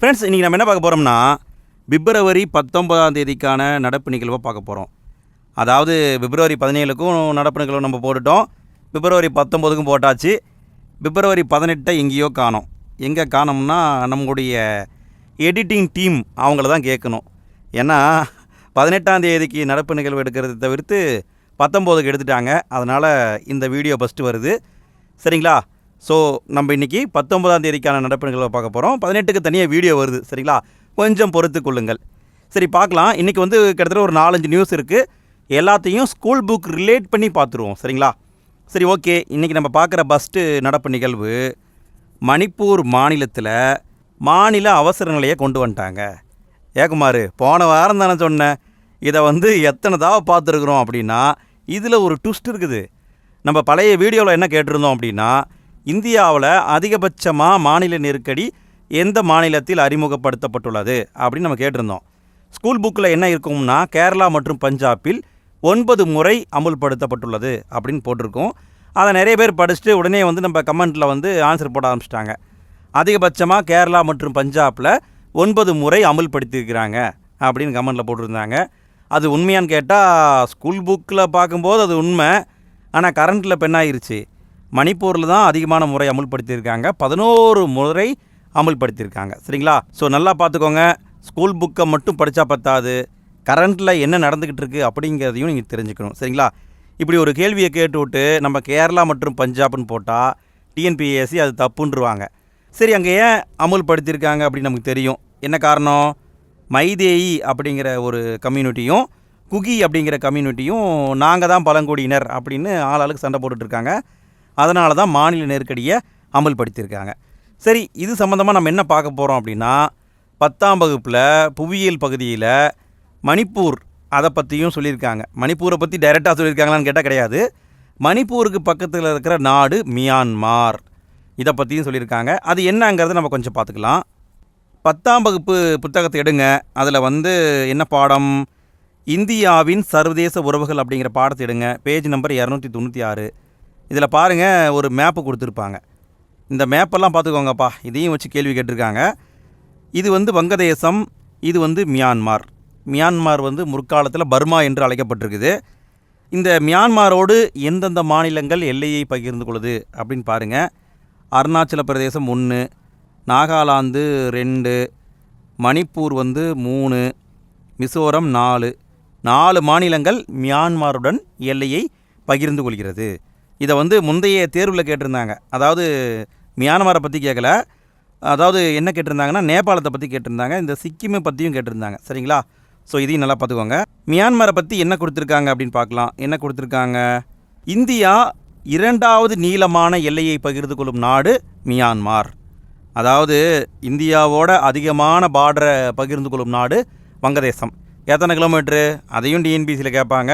Friends இன்றைக்கி நம்ம என்ன பார்க்க போகிறோம்னா பிப்ரவரி பத்தொன்பதாம் தேதிக்கான நடப்பு நிகழ்வை பார்க்க போகிறோம் அதாவது பிப்ரவரி பதினேழுக்கும் நடப்பு நிகழ்வு நம்ம போட்டுட்டோம். பிப்ரவரி பத்தொம்போதுக்கும் போட்டாச்சு. பிப்ரவரி பதினெட்டை எங்கேயோ காணோம். எங்கே காணோம்னா நம்மளுடைய எடிட்டிங் டீம் அவங்கள தான் கேட்கணும். ஏன்னா பதினெட்டாம் தேதிக்கு நடப்பு நிகழ்வு எடுக்கிறத தவிர்த்து பத்தொம்போதுக்கு எடுத்துட்டாங்க. அதனால் இந்த வீடியோ ஃபஸ்ட்டு வருது. சரிங்களா? ஸோ நம்ம இன்றைக்கி பத்தொன்பதாம் தேதிக்கான நடப்பு நிகழ்வை பார்க்க போகிறோம் பதினெட்டுக்கு தனியாக வீடியோ வருது சரிங்களா? கொஞ்சம் பொறுத்து கொள்ளுங்கள். சரி பார்க்கலாம். இன்றைக்கி வந்து கிட்டத்தட்ட ஒரு நாலஞ்சு நியூஸ் இருக்குது எல்லாத்தையும் ஸ்கூல் புக் ரிலேட் பண்ணி பார்த்துருவோம் சரிங்களா? சரி ஓகே இன்றைக்கி நம்ம பார்க்குற பஸ்ட்டு நடப்பு நிகழ்வு மணிப்பூர் மாநிலத்தில் மாநில அவசர நிலையை கொண்டு வந்துட்டாங்க. ஏகுமார் போன வாரம் தானே சொன்னேன். இதை வந்து எத்தனை தாவை பார்த்துருக்குறோம் அப்படின்னா இதில் ஒரு ட்விஸ்ட் இருக்குது. நம்ம பழைய வீடியோவில் என்ன கேட்டிருந்தோம் அப்படின்னா இந்தியாவில் அதிகபட்சமாக மாநில நெருக்கடி எந்த மாநிலத்தில் அறிமுகப்படுத்தப்பட்டுள்ளது அப்படின்னு நம்ம கேட்டிருந்தோம். ஸ்கூல் புக்கில் என்ன இருக்கும்னா கேரளா மற்றும் பஞ்சாபில் ஒன்பது முறை அமுல்படுத்தப்பட்டுள்ளது அப்படின்னு போட்டிருக்கோம். அதை நிறைய பேர் படிச்சுட்டு உடனே வந்து நம்ம கமெண்ட்டில் வந்து ஆன்சர் போட ஆரம்பிச்சிட்டாங்க. அதிகபட்சமாக கேரளா மற்றும் பஞ்சாபில் ஒன்பது முறை அமுல்படுத்தியிருக்கிறாங்க அப்படின்னு கமெண்ட்டில் போட்டிருந்தாங்க. அது உண்மையான்னு கேட்டால் ஸ்கூல் புக்கில் பார்க்கும்போது அது உண்மை. ஆனால் கரண்ட்டில் பெண்ணாயிருச்சு மணிப்பூரில் தான் அதிகமான முறை அமுல்படுத்தியிருக்காங்க. பதினோரு முறை அமுல்படுத்தியிருக்காங்க. சரிங்களா? ஸோ நல்லா பார்த்துக்கோங்க. ஸ்கூல் புக்கை மட்டும் படித்தா பத்தாது. கரண்ட்டில் என்ன நடந்துக்கிட்டு இருக்குது அப்படிங்கிறதையும் நீங்கள் தெரிஞ்சுக்கணும். சரிங்களா? இப்படி ஒரு கேள்வியை கேட்டுவிட்டு நம்ம கேரளா மற்றும் பஞ்சாப்னு போட்டால் டிஎன்பிஎஸ்சி அது தப்புன்றுவாங்க. சரி அங்கே ஏன் அமுல்படுத்தியிருக்காங்க அப்படின்னு நமக்கு தெரியும். என்ன காரணம்? மைதேயி அப்படிங்கிற ஒரு கம்யூனிட்டியும் குகி அப்படிங்கிற கம்யூனிட்டியும் நாங்கள் தான் பழங்குடியினர் அப்படின்னு ஆளாளுக்கு சண்டை போட்டுட்ருக்காங்க அதனால தான் மாநில நெருக்கடியை அமல்படுத்தியிருக்காங்க. சரி இது சம்மந்தமாக நம்ம என்ன பார்க்க போகிறோம் அப்படின்னா பத்தாம் வகுப்பில் புவியியல் பகுதியில் மணிப்பூர் அதை பற்றியும் சொல்லியிருக்காங்க. மணிப்பூரை பற்றி டைரெக்டாக சொல்லியிருக்காங்களான்னு கேட்டால் கிடையாது. மணிப்பூருக்கு பக்கத்தில் இருக்கிற நாடு மியான்மார். இதை பற்றியும் சொல்லியிருக்காங்க. அது என்னங்கிறத நம்ம கொஞ்சம் பார்த்துக்கலாம். பத்தாம் வகுப்பு புத்தகத்தை எடுங்க. அதில் வந்து என்ன பாடம்? இந்தியாவின் சர்வதேச உறவுகள் அப்படிங்கிற பாடத்தை எடுங்க. பேஜ் நம்பர் இரநூத்தி தொண்ணூற்றி ஆறு. இதில் பாருங்கள் ஒரு மேப்பு கொடுத்துருப்பாங்க. இந்த மேப்பெல்லாம் பார்த்துக்கோங்கப்பா. இதையும் வச்சு கேள்வி கேட்டிருக்காங்க. இது வந்து வங்கதேசம் இது வந்து மியான்மார். மியான்மார் வந்து முற்காலத்தில் பர்மா என்று அழைக்கப்பட்டிருக்குது. இந்த மியான்மாரோடு எந்தெந்த மாநிலங்கள் எல்லையை பகிர்ந்து கொள்ளுது அப்படின்னு பாருங்கள் அருணாச்சல பிரதேசம் ஒன்று நாகாலாந்து ரெண்டு மணிப்பூர் வந்து மூணு மிசோரம் நாலு. நாலு மாநிலங்கள் மியான்மாருடன் எல்லையை பகிர்ந்து கொள்கிறது. இதை வந்து முந்தைய தேர்வில் கேட்டிருந்தாங்க. அதாவது மியான்மரை பற்றி கேட்கல அதாவது என்ன கேட்டிருந்தாங்கன்னா நேபாளத்தை பற்றி கேட்டிருந்தாங்க. இந்த சிக்கிமை பற்றியும் கேட்டிருந்தாங்க. சரிங்களா? ஸோ இதையும் நல்லா பார்த்துக்கோங்க. மியான்மரை பற்றி என்ன கொடுத்துருக்காங்க அப்படின்னு பார்க்கலாம். என்ன கொடுத்துருக்காங்க? இந்தியா இரண்டாவது நீளமான எல்லையை பகிர்ந்து கொள்ளும் நாடு மியான்மார். அதாவது இந்தியாவோட அதிகமான பார்டரை பகிர்ந்து கொள்ளும் நாடு வங்கதேசம். எத்தனை கிலோமீட்ரு அதையும் டிஎன்பிசியில் கேட்பாங்க.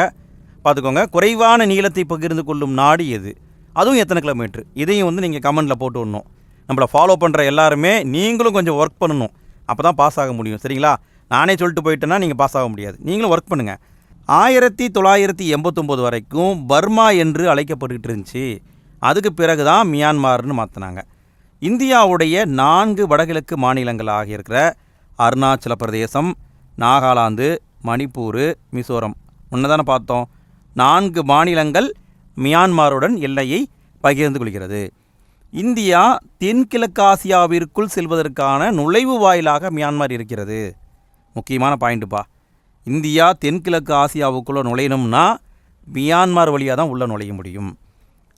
பார்த்துக்கோங்க. குறைவான நீளத்தை பகிர்ந்து கொள்ளும் நாடு எது? அதுவும் எத்தனை கிலோமீட்ரு? இதையும் வந்து நீங்கள் கமெண்டில் போட்டு விடணும். நம்மளை ஃபாலோ பண்ணுற எல்லாருமே நீங்களும் கொஞ்சம் ஒர்க் பண்ணணும். அப்போ தான் பாஸ் ஆக முடியும். சரிங்களா? நானே சொல்லிட்டு போயிட்டேன்னா நீங்கள் பாஸ் ஆக முடியாது. நீங்களும் ஒர்க் பண்ணுங்கள் ஆயிரத்தி தொள்ளாயிரத்தி எண்பத்தொம்போது வரைக்கும் பர்மா என்று அழைக்கப்பட்டுக்கிட்டு இருந்துச்சு. அதுக்கு பிறகு தான் மியான்மார்னு மாற்றினாங்க இந்தியாவுடைய நான்கு வடகிழக்கு மாநிலங்களாக இருக்கிற அருணாச்சல பிரதேசம் நாகாலாந்து மணிப்பூர் மிசோரம். முன்னதானே பார்த்தோம். நான்கு மாநிலங்கள் மியான்மாருடன் எல்லையை பகிர்ந்து கொள்கிறது. இந்தியா தென்கிழக்காசியாவிற்குள் செல்வதற்கான நுழைவு வாயிலாக மியான்மார் இருக்கிறது. முக்கியமான பாயிண்ட்டுப்பா இந்தியா தென்கிழக்கு ஆசியாவுக்குள்ளே நுழையணும்னா மியான்மார் வழியாக தான் உள்ளே நுழைய முடியும்.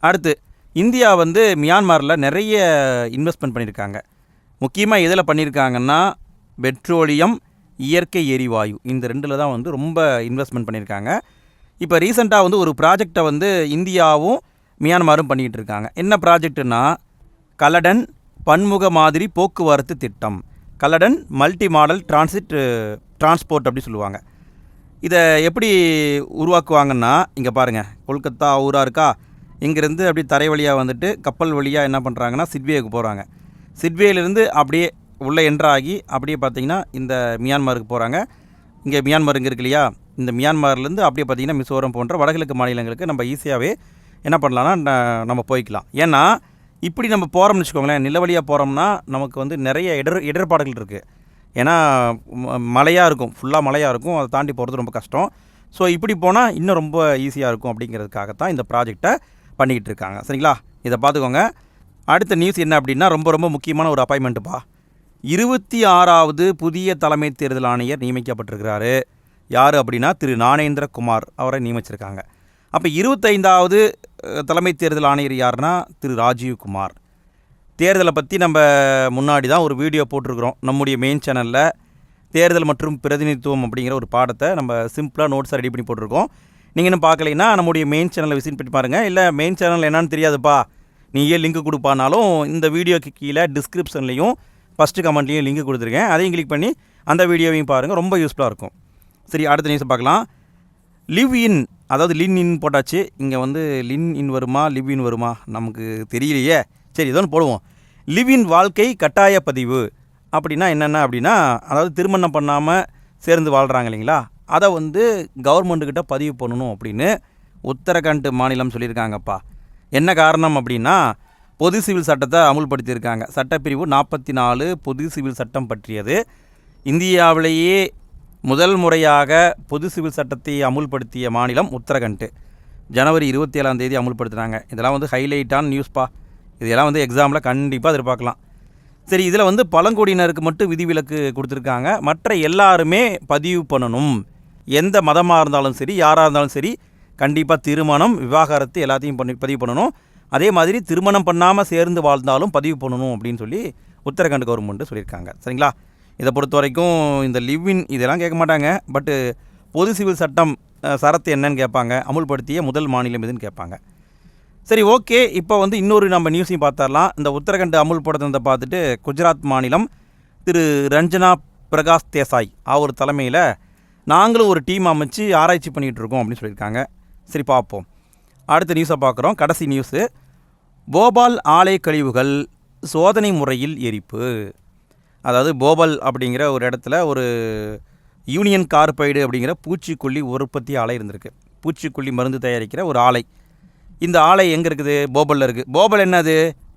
அடுத்து இந்தியா வந்து மியான்மாரில் நிறைய இன்வெஸ்ட்மெண்ட் பண்ணியிருக்காங்க முக்கியமாக எதில் பண்ணியிருக்காங்கன்னா பெட்ரோலியம் இயற்கை எரிவாயு. இந்த ரெண்டில் தான் வந்து ரொம்ப இன்வெஸ்ட்மெண்ட் பண்ணியிருக்காங்க இப்போ ரீசெண்டாக வந்து ஒரு ப்ராஜெக்டை வந்து இந்தியாவும் மியான்மாரும் பண்ணிக்கிட்டு இருக்காங்க. என்ன ப்ராஜெக்ட்டுன்னா கலடன் பன்முக மாதிரி போக்குவரத்து திட்டம். Kaladan multi modal transit transport அப்படி சொல்லுவாங்க. இதை எப்படி உருவாக்குவாங்கன்னா இங்கே பாருங்கள் கொல்கத்தா ஊராக இருக்கா? இங்கேருந்து அப்படி தரை வழியாக வந்துட்டு கப்பல் வழியாக என்ன பண்ணுறாங்கன்னா சிட்வேக்கு போகிறாங்க சிட்வேலேருந்து அப்படியே உள்ளே என்ட்ராகி அப்படியே பார்த்தீங்கன்னா இந்த மியான்மருக்கு போகிறாங்க இங்கே மியான்மர் இங்கே இருக்கு இல்லையா? இந்த மியான்மர்லேருந்து அப்படியே பார்த்தீங்கன்னா மிசோரம் போன்ற வடகிழக்கு மாநிலங்களுக்கு நம்ம ஈஸியாகவே என்ன பண்ணலான்னா நம்ம போய்க்கலாம். ஏன்னா இப்படி நம்ம போகிறோம்னு வச்சுக்கோங்களேன் நிலவழியாக போகிறோம்னா நமக்கு வந்து நிறைய இடர் இடர்பாடுகள் இருக்குது ஏன்னா மழையாக இருக்கும். ஃபுல்லாக மழையாக இருக்கும். அதை தாண்டி போகிறது ரொம்ப கஷ்டம். ஸோ இப்படி போனால் இன்னும் ரொம்ப ஈஸியாக இருக்கும் அப்படிங்கிறதுக்காகத்தான் இந்த ப்ராஜெக்டை பண்ணிக்கிட்டு இருக்காங்க. சரிங்களா? இதை பார்த்துக்கோங்க. அடுத்த நியூஸ் என்ன அப்படின்னா ரொம்ப ரொம்ப முக்கியமான ஒரு அப்பாயின்மெண்ட்டுப்பா. இருபத்தி ஆறாவது புதிய தலைமை தேர்தல் ஆணையர் நியமிக்கப்பட்டிருக்கிறாரு. யார் அப்படின்னா திரு ஞானேந்திர குமார் அவரை நியமிச்சிருக்காங்க. அப்போ இருபத்தைந்தாவது தலைமை தேர்தல் ஆணையர் யாருன்னா திரு ராஜீவ் குமார் தேர்தலை பற்றி நம்ம முன்னாடி தான் ஒரு வீடியோ போட்டிருக்கிறோம். நம்முடைய மெயின் சேனலில் தேர்தல் மற்றும் பிரதிநிதித்துவம் அப்படிங்கிற ஒரு பாடத்தை நம்ம சிம்பிளாக நோட்ஸாக ரெடி பண்ணி போட்டிருக்கோம். நீங்கள் இன்னும் பார்க்கலைன்னா நம்முடைய மெயின் சேனலை விசிட் பண்ணி பாருங்கள் இல்லை மெயின் சேனல் என்னன்னு தெரியாதுப்பா. நீயே லிங்க் கொடுப்பானாலும் இந்த வீடியோக்கு கீழே டிஸ்கிரிப்ஷன்லையும் ஃபஸ்ட்டு கமெண்ட்லேயும் லிங்க் கொடுத்துருக்கேன். அதையும் கிளிக் பண்ணி அந்த வீடியோவையும் பாருங்கள் ரொம்ப யூஸ்ஃபுல்லாக இருக்கும். சரி அடுத்த நியூஸ் பார்க்கலாம். லிவ் இன் அதாவது லின் இன் போட்டாச்சு. இங்கே வந்து லின் இன் வருமா லிவ் இன் வருமா நமக்கு தெரியலையே. சரி ஏதோ ஒன்று போடுவோம். லிவ் இன் வாழ்க்கை கட்டாய பதிவு அப்படின்னா என்னென்ன அப்படின்னா அதாவது திருமணம் பண்ணாமல் சேர்ந்து வாழ்கிறாங்க இல்லைங்களா? அதை வந்து கவர்மெண்ட்டுக்கிட்ட பதிவு பண்ணணும் அப்படின்னு உத்தரகண்ட் மாநிலம் சொல்லியிருக்காங்கப்பா. என்ன காரணம் அப்படின்னா பொது சிவில் சட்டத்தை அமுல்படுத்தியிருக்காங்க. சட்டப்பிரிவு நாற்பத்தி நாலு பொது சிவில் சட்டம் பற்றியது. இந்தியாவிலேயே முதல் முறையாக பொது சிவில் சட்டத்தை அமுல்படுத்திய மாநிலம் உத்தரகண்ட். ஜனவரி இருபத்தி ஏழாம் தேதி அமுல்படுத்துகிறாங்க இதெல்லாம் வந்து ஹைலைட்டான நியூஸ்ப்பா இதெல்லாம் வந்து எக்ஸாமில் கண்டிப்பாக எதிர்பார்க்கலாம். சரி இதில் வந்து பழங்குடியினருக்கு மட்டும் விதிவிலக்கு கொடுத்துருக்காங்க. மற்ற எல்லாருமே பதிவு பண்ணணும். எந்த மதமாக இருந்தாலும் சரி யாராக இருந்தாலும் சரி கண்டிப்பாக திருமணம் விவாகரத்து எல்லாத்தையும் பண்ணி பதிவு பண்ணணும். அதே மாதிரி திருமணம் பண்ணாமல் சேர்ந்து வாழ்ந்தாலும் பதிவு பண்ணணும் அப்படின்னு சொல்லி உத்தரகண்ட் கவர்மெண்ட்டு சொல்லியிருக்காங்க. சரிங்களா? இதை பொறுத்த வரைக்கும் இந்த லிவ்இன் இதெல்லாம் கேட்க மாட்டாங்க. பட்டு பொது சிவில் சட்டம் சரத்து என்னன்னு கேட்பாங்க. அமுல்படுத்திய முதல் மாநிலம் எதுன்னு கேட்பாங்க. சரி ஓகே. இப்போ வந்து இன்னொரு நம்ம நியூஸையும் பார்த்தரலாம் இந்த உத்தரகண்ட் அமுல்படுத்தினதை பார்த்துட்டு குஜராத் மாநிலம் திரு ரஞ்சனா பிரகாஷ் தேசாய் அவர் தலைமையில் நாங்களும் ஒரு டீம் அமைச்சு ஆராய்ச்சி பண்ணிகிட்டு இருக்கோம் அப்படின்னு சொல்லியிருக்காங்க. சரி பார்ப்போம். அடுத்த நியூஸை பார்க்குறோம். கடைசி நியூஸு. போபால் ஆலை கழிவுகள் சோதனை முறையில் எரிப்பு. அதாவது போபல் அப்படிங்கிற ஒரு இடத்துல ஒரு யூனியன் கார்பைடு அப்படிங்கிற பூச்சிக்கொல்லி உற்பத்தி ஆலை இருந்திருக்கு. பூச்சிக்கொல்லி மருந்து தயாரிக்கிற ஒரு ஆலை. இந்த ஆலை எங்கே இருக்குது? போபலில் இருக்குது போபல் என்னது?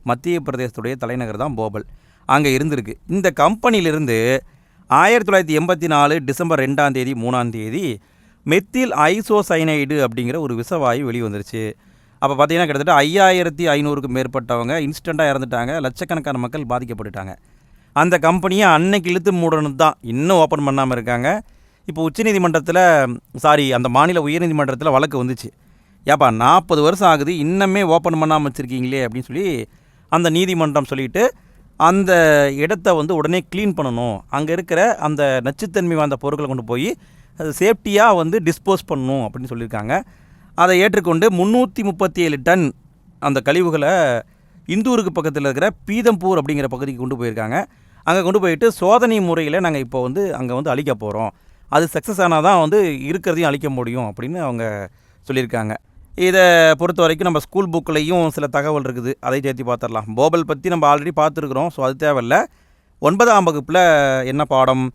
மத்திய பிரதேசத்துடைய தலைநகர் தான் போபல். அங்கே இருந்திருக்கு. இந்த கம்பெனியிலிருந்து ஆயிரத்தி தொள்ளாயிரத்தி எண்பத்தி நாலு டிசம்பர் ரெண்டாம் தேதி மூணாம் தேதி மெத்தில் ஐசோசைனைடு அப்படிங்கிற ஒரு விஷவாயு வெளிவந்துருச்சு. அப்போ பார்த்தீங்கன்னா கிட்டத்தட்ட ஐயாயிரத்தி ஐநூறுக்கும் மேற்பட்டவங்க இன்ஸ்டண்ட்டாக இறந்துட்டாங்க. லட்சக்கணக்கான மக்கள் பாதிக்கப்பட்டுட்டாங்க. அந்த கம்பெனியை அன்னைக்கு இழுத்து மூடணும் தான் இன்னும் ஓப்பன் பண்ணாமல் இருக்காங்க. இப்போ உச்சநீதிமன்றத்தில் சாரி அந்த மாநில உயர்நீதிமன்றத்தில் வழக்கு வந்துச்சு. ஏப்பா நாற்பது வருஷம் ஆகுது இன்னமே ஓப்பன் பண்ணாமல் வச்சுருக்கீங்களே அப்படின்னு சொல்லி அந்த நீதிமன்றம் சொல்லிட்டு அந்த இடத்த வந்து உடனே க்ளீன் பண்ணணும். அங்கே இருக்கிற அந்த நச்சுத்தன்மை வாய்ந்த பொருட்களை கொண்டு போய் அது சேஃப்டியாக வந்து டிஸ்போஸ் பண்ணணும் அப்படின்னு சொல்லியிருக்காங்க. அதை ஏற்றுக்கொண்டு முந்நூற்றி முப்பத்தி ஏழு டன் அந்த கழிவுகளை இந்தூருக்கு பக்கத்தில் இருக்கிற பீதம்பூர் அப்படிங்கிற பகுதிக்கு கொண்டு போயிருக்காங்க. அங்கே கொண்டு போயிட்டு சோதனை முறையில் நாங்கள் இப்போ வந்து அங்கே வந்து அழிக்க போகிறோம் அது சக்ஸஸ் ஆனால் தான் வந்து இருக்கிறதையும் அழிக்க முடியும் அப்படின்னு அவங்க சொல்லியிருக்காங்க. இதை பொறுத்த வரைக்கும் நம்ம ஸ்கூல் புக்லேயும் சில தகவல் இருக்குது. அதை சேர்த்து பார்த்துடலாம். போபல் பற்றி நம்ம ஆல்ரெடி பார்த்துருக்குறோம். ஸோ அது தேவையில்ல. ஒன்பதாம் வகுப்பில் என்ன பாடம்?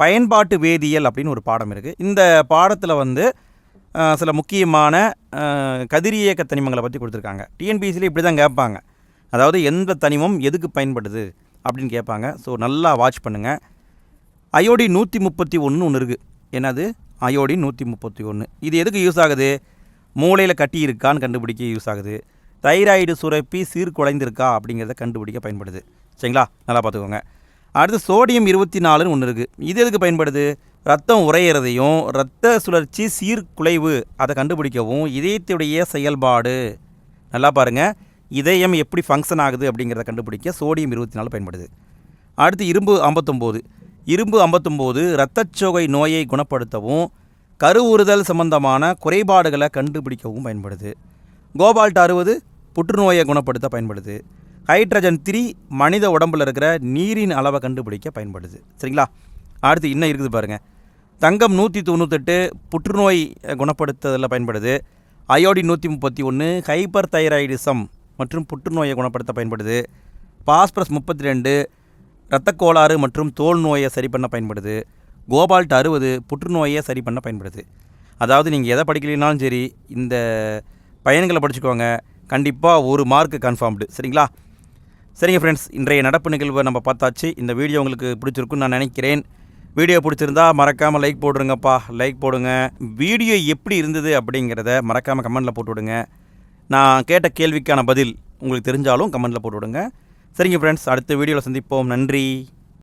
பயன்பாட்டு வேதியியல் அப்படின்னு ஒரு பாடம் இருக்குது இந்த பாடத்தில் வந்து சில முக்கியமான கதிரியக்க தனிமங்களை பற்றி கொடுத்துருக்காங்க. டிஎன்பிசியில் இப்படி தான் கேட்பாங்க. அதாவது எந்த தனிமம் எதுக்கு பயன்படுது அப்படின்னு கேட்பாங்க. ஸோ நல்லா வாட்ச் பண்ணுங்கள் அயோடி நூற்றி முப்பத்தி ஒன்று ஒன்று இருக்குது என்னது? அயோடி நூற்றி முப்பத்தி ஒன்று இது எதுக்கு யூஸ் ஆகுது? மூளையில் கட்டி இருக்கான்னு கண்டுபிடிக்க யூஸ் ஆகுது. தைராய்டு சுரப்பி சீர்குலைந்திருக்கா அப்படிங்கிறத கண்டுபிடிக்க பயன்படுது. சரிங்களா? நல்லா பார்த்துக்கோங்க. அடுத்து சோடியம் இருபத்தி நாலுன்னு ஒன்று இருக்குது இது எதுக்கு பயன்படுது? ரத்தம் உறையிறதையும் ரத்த சுழற்சி சீர்குலைவு அதை கண்டுபிடிக்கவும் இதயத்துடைய செயல்பாடு. நல்லா பாருங்கள் இதயம் எப்படி ஃபங்க்ஷன் ஆகுது அப்படிங்கிறத கண்டுபிடிக்க சோடியம் இருபத்தி நாலு பயன்படுது. அடுத்து இரும்பு ஐம்பத்தொம்போது. இரும்பு ஐம்பத்தொம்போது இரத்தச்சோகை நோயை குணப்படுத்தவும் கருவுறுதல் சம்பந்தமான குறைபாடுகளை கண்டுபிடிக்கவும் பயன்படுது. கோபால்ட் அறுபது புற்றுநோயை குணப்படுத்த பயன்படுது. ஹைட்ரஜன் த்ரீ மனித உடம்புல இருக்கிற நீரின் அளவை கண்டுபிடிக்க பயன்படுது. சரிங்களா? அடுத்து இன்னும் இருக்குது பாருங்கள் தங்கம் நூற்றி தொண்ணூத்தெட்டு புற்றுநோய் குணப்படுத்துதலில் பயன்படுது. அயோடின் நூற்றி முப்பத்தி ஒன்று ஹைப்பர் தைராய்டிசம் மற்றும் புற்றுநோயை குணப்படுத்த பயன்படுது. பாஸ்பரஸ் முப்பத்தி ரெண்டு இரத்தக் கோளாறு மற்றும் தோல் நோயை சரி பண்ண பயன்படுது. கோபால்ட் அறுபது புற்றுநோயை சரி பண்ண பயன்படுது. அதாவது நீங்கள் எதை படிக்கலைனாலும் சரி இந்த பயன்களை படிச்சுக்கோங்க. கண்டிப்பாக ஒரு மார்க் கன்ஃபார்ம்டு சரிங்களா? சரிங்க ஃப்ரெண்ட்ஸ் இன்றைய நடப்பு நிகழ்வை நம்ம பார்த்தாச்சு. இந்த வீடியோ உங்களுக்கு பிடிச்சிருக்குன்னு நான் நினைக்கிறேன். வீடியோ பிடிச்சிருந்தா மறக்காமல் லைக் போடுருங்கப்பா லைக் போடுங்க. வீடியோ எப்படி இருந்தது அப்படிங்கிறத மறக்காமல் கமெண்டில் போட்டு விடுங்க. நான் கேட்ட கேள்விக்கான பதில் உங்களுக்கு தெரிஞ்சாலும் கமெண்ட்டில் போட்டு விடுங்க சரிங்க ஃப்ரெண்ட்ஸ் அடுத்த வீடியோவில் சந்திப்போம். நன்றி.